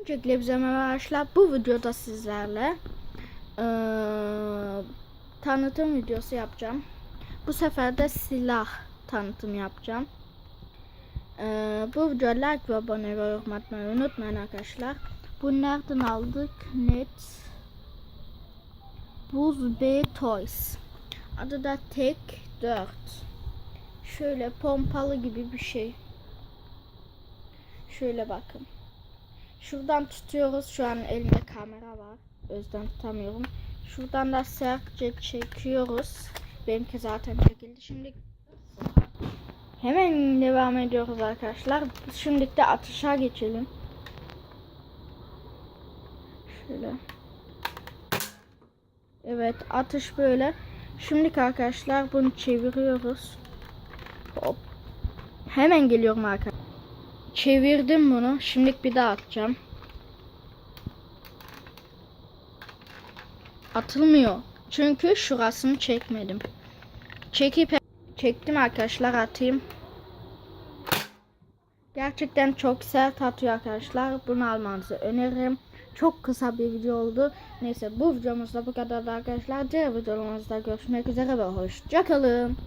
Öncelikle bize merhaba arkadaşlar. Bu videoda sizlerle eee, tanıtım videosu yapacağım. Bu sefer de silah tanıtım yapacağım. Eee, bu videoya like ve abone ve yorum atmayı unutmayın arkadaşlar. Bu nereden aldık? Net Buz B Toys. Adı da Tek 4. Şöyle pompalı gibi bir şey. Şöyle bakın. Şuradan tutuyoruz. Şu an elimde kamera var. O yüzden tutamıyorum. Şuradan da sertçe çekiyoruz. Benimki zaten çekildi. Şimdi hemen devam ediyoruz arkadaşlar. Şimdi de atışa geçelim. Şöyle. Evet atış böyle. Şimdi arkadaşlar bunu çeviriyoruz. Hop. Hemen geliyorum arkadaşlar. Çevirdim bunu. Şimdi bir daha atacağım. Atılmıyor. Çünkü şurasını çekmedim. Çekip çektim arkadaşlar atayım. Gerçekten çok sert atıyor arkadaşlar. Bunu almanızı öneririm. Çok kısa bir video oldu. Neyse bu videomuzda bu kadar arkadaşlar. Diğer videolarımızda görüşmek üzere ve hoşçakalın.